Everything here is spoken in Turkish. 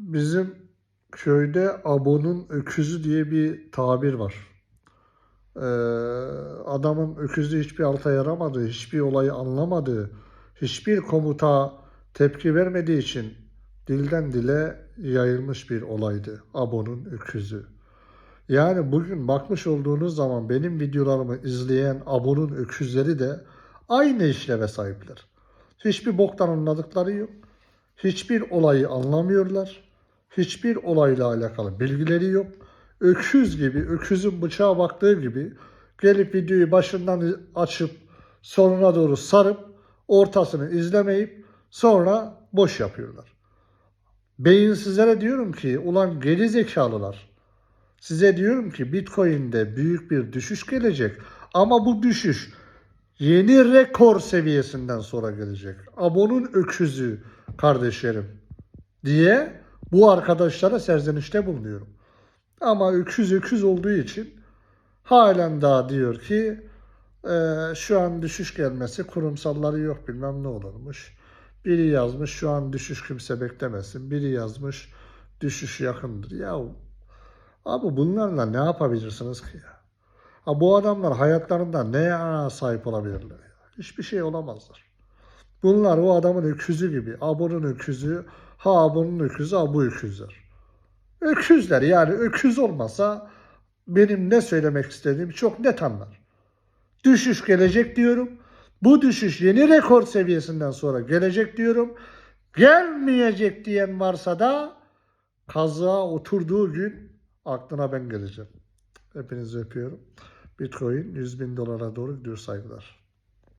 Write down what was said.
Bizim köyde abonun öküzü diye bir tabir var. Ee, adamın öküzü hiçbir alta yaramadığı, hiçbir olayı anlamadığı, hiçbir komuta tepki vermediği için dilden dile yayılmış bir olaydı abonun öküzü. Yani bugün bakmış olduğunuz zaman benim videolarımı izleyen abonun öküzleri de aynı işleve sahipler. Hiçbir boktan anladıkları yok. Hiçbir olayı anlamıyorlar. Hiçbir olayla alakalı bilgileri yok. Öküz gibi, öküzün bıçağa baktığı gibi gelip videoyu başından açıp sonuna doğru sarıp ortasını izlemeyip sonra boş yapıyorlar. Beyinsizlere diyorum ki ulan geri zekalılar. Size diyorum ki Bitcoin'de büyük bir düşüş gelecek ama bu düşüş yeni rekor seviyesinden sonra gelecek. Abonun öküzü kardeşlerim diye bu arkadaşlara serzenişte bulunuyorum. Ama öküz öküz olduğu için halen daha diyor ki "Ee, şu an düşüş gelmesi kurumsalları yok bilmem ne olurmuş. Biri yazmış şu an düşüş kimse beklemesin. Biri yazmış düşüş yakındır. Ya abi bunlarla ne yapabilirsiniz ki ya? Ha, bu adamlar hayatlarında neye sahip olabilirler? Ya? Hiçbir şey olamazlar. Bunlar o adamın öküzü gibi. Abonun öküzü, ha abonun öküzü, ha bu öküzler. Öküzler yani öküz olmasa benim ne söylemek istediğimi çok net anlar. Düşüş gelecek diyorum. Bu düşüş yeni rekor seviyesinden sonra gelecek diyorum. Gelmeyecek diyen varsa da kazığa oturduğu gün aklına ben geleceğim. Hepinizi öpüyorum. Bitcoin 100 bin dolara doğru gidiyor saygılar.